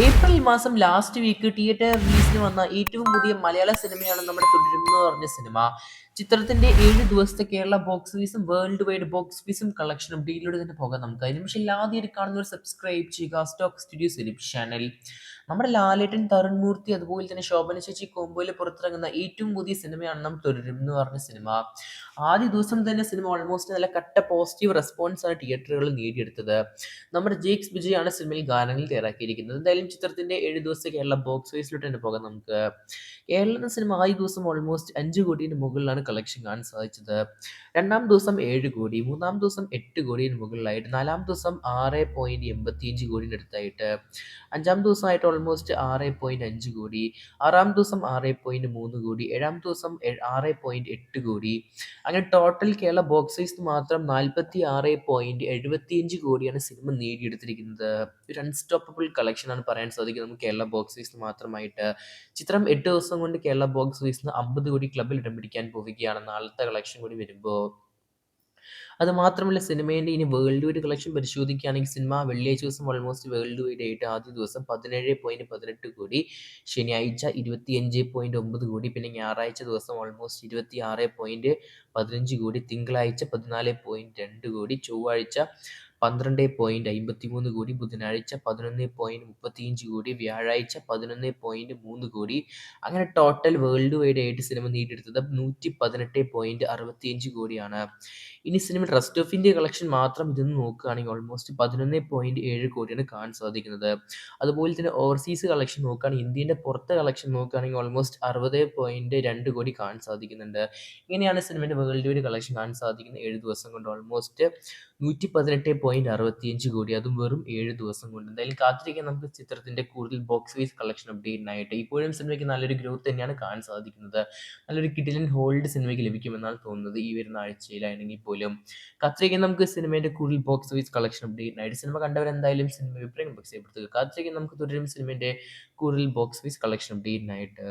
April മാസം last week theatre റിലീസിന് വന്ന ഏറ്റവും പുതിയ മലയാള സിനിമയാണ് നമ്മുടെ തുടരും എന്ന് പറഞ്ഞ സിനിമ ചിത്രത്തിന്റെ ഏഴ് ദിവസത്തെ കേരള ബോക്സ് ഓഫീസും വേൾഡ് വൈഡ് ബോക്സ് ഓഫീസും കളക്ഷനും ഡീലിലൂടെ തന്നെ പോകാം നമുക്ക് അതിന് പക്ഷേ ആദ്യമായിട്ട് കാണുന്നവർ സബ്സ്ക്രൈബ് ചെയ്യുക സ്റ്റോക്ക് സ്റ്റുഡിയോസ് സിനിമ ചാനൽ നമ്മുടെ ലാലേട്ടൻ തരുൺ മൂർത്തി അതുപോലെ തന്നെ ശോഭന ചേച്ചി കോമ്പോയിൽ പുറത്തിറങ്ങുന്ന ഏറ്റവും പുതിയ സിനിമയാണ് നമ്മൾ തുടരും എന്ന് പറഞ്ഞ സിനിമ ആദ്യ ദിവസം തന്നെ സിനിമ ഓൾമോസ്റ്റ് നല്ല കട്ട പോസിറ്റീവ് റെസ്പോൺസ് ആണ് തിയേറ്ററുകളിൽ നേടിയെടുത്തത്. നമ്മുടെ ജേക്സ് വിജയാണ് സിനിമയിൽ ഗാനങ്ങൾ തയ്യാറാക്കിയിരിക്കുന്നത്. എന്തായാലും ചിത്രത്തിന്റെ ഏഴ് ദിവസത്തെ കേരള ബോക്സ് ഓഫീസിലോട്ട് തന്നെ പോകാം നമുക്ക്. കേരള സിനിമ ആദ്യ ദിവസം ഓൾമോസ്റ്റ് അഞ്ച് കോടിയുടെ മുകളിലാണ് കളക്ഷൻ കാണാൻ സാധിച്ചത്. രണ്ടാം ദിവസം ഏഴ് കോടി മൂന്നാം ദിവസം എട്ട് കോടിയുടെ മുകളിലായിട്ട് നാലാം ദിവസം ആറ് പോയിന്റ് എൺപത്തിയഞ്ച് കോടിയുടെ അടുത്തായിട്ട് അഞ്ചാം ദിവസമായിട്ട് ഓൾമോസ്റ്റ് ആറ് പോയിന്റ് അഞ്ച് കോടി ആറാം ദിവസം ആറ് പോയിന്റ് മൂന്ന് കോടി ഏഴാം ദിവസം ആറ് പോയിന്റ് എട്ട് കോടി. അങ്ങനെ ടോട്ടൽ കേരള ബോക്സ് ഓഫീസ് മാത്രം നാൽപ്പത്തി ആറ് പോയിന്റ് എഴുപത്തിയഞ്ച് കോടിയാണ് സിനിമ നേടിയെടുത്തിരിക്കുന്നത്. ഒരു അൺസ്റ്റോപ്പബിൾ കളക്ഷൻ ആണ് പറയാൻ സാധിക്കും. നമുക്ക് കേരള ബോക്സ് ഓഫീസിൽ മാത്രമായിട്ട്. ചിത്രം എട്ട് ദിവസം കൊണ്ട് കേരള ബോക്സ് ഓഫീസിൽ നിന്ന് അമ്പത് കോടി ക്ലബിൽ ഇടം പിടിക്കാൻ പോവുകയാണ് നാളത്തെ കളക്ഷൻ കൂടി വരുമ്പോൾ അത് മാത്രമല്ല സിനിമേന്റെ ഇനി വേൾഡ് വൈഡ് കളക്ഷൻ പരിശോധിക്കുകയാണെങ്കിൽ സിനിമ വെള്ളിയാഴ്ച ദിവസം ഓൾമോസ്റ്റ് വേൾഡ് വൈഡ് ആയിട്ട് ആദ്യ ദിവസം പതിനേഴ് പോയിന്റ് പതിനെട്ട് കോടി ശനിയാഴ്ച ഇരുപത്തിയഞ്ച് പോയിന്റ് ഒമ്പത് കോടി പിന്നെ ഞായറാഴ്ച ദിവസം ഓൾമോസ്റ്റ് ഇരുപത്തി ആറ് പോയിന്റ് പതിനഞ്ച് കോടി തിങ്കളാഴ്ച പതിനാല് പോയിന്റ് രണ്ട് കോടി ചൊവ്വാഴ്ച പന്ത്രണ്ട് പോയിന്റ് അമ്പത്തി മൂന്ന് കോടി ബുധനാഴ്ച പതിനൊന്ന് പോയിന്റ് മുപ്പത്തിയഞ്ച് കോടി വ്യാഴാഴ്ച പതിനൊന്ന് പോയിന്റ് മൂന്ന് കോടി. അങ്ങനെ ടോട്ടൽ വേൾഡ് വൈഡ് ആയിട്ട് സിനിമ നേടിയെടുത്തത് നൂറ്റി പതിനെട്ട് പോയിന്റ് അറുപത്തിയഞ്ച് കോടിയാണ്. ഇനി cinema rest of India collection മാത്രം ഇതൊന്ന് നോക്കുകയാണെങ്കിൽ ഓൾമോസ്റ്റ് പതിനൊന്ന് പോയിന്റ് ഏഴ് കോടിയാണ് കാണാൻ സാധിക്കുന്നത്. അതുപോലെ തന്നെ ഓവർസീസ് കളക്ഷൻ നോക്കുകയാണെങ്കിൽ ഇന്ത്യന്റെ പുറത്തെ കളക്ഷൻ നോക്കുകയാണെങ്കിൽ ഓൾമോസ്റ്റ് അറുപത് പോയിന്റ് രണ്ട് കോടി കാണാൻ സാധിക്കുന്നുണ്ട്. ഇങ്ങനെയാണ് സിനിമയുടെ വേൾഡ് വൈഡ് കളക്ഷൻ കാണാൻ സാധിക്കുന്നത് ഏഴ് ദിവസം കൊണ്ട് ഓൾമോസ്റ്റ് നൂറ്റി പതിനെട്ട് പോയിന്റ് അറുപത്തിയഞ്ച് കോടി. അതും വെറും ഏഴ് ദിവസം കൊണ്ട്. എന്തായാലും കാത്തിരിക്കാൻ നമുക്ക് ചിത്രത്തിന്റെ കൂടുതൽ ബോക്സ് ഓഫീസ് കളക്ഷൻ അപ്ഡേറ്റ് അപ്ഡേറ്റിനായിട്ട് ഇപ്പോഴും സിനിമയ്ക്ക് നല്ലൊരു ഗ്രോത്ത് തന്നെയാണ് കാണാൻ സാധിക്കുന്നത്. നല്ലൊരു കിഡിലൻ ഹോൾഡ് സിനിമയ്ക്ക് ലഭിക്കുമെന്നാണ് തോന്നുന്നത് ഈ വരുന്ന ആഴ്ചയിലാണെങ്കിൽ പോലും. കാത്തിരിക്കാൻ നമുക്ക് സിനിമയുടെ കൂടുതൽ ബോക്സ് ഓഫീസ് കളക്ഷൻ അപ്ഡേറ്റ് അപ്ഡേറ്റിനായിട്ട് സിനിമ കണ്ടവരെന്തായാലും സിനിമ അഭിപ്രായം പക്ഷേ കാത്തിരിക്കാൻ നമുക്ക് തുടരും സിനിമയുടെ കൂടുതൽ ബോക്സ് ഓഫീസ് കളക്ഷൻ അപ്ഡേറ്റിനായിട്ട്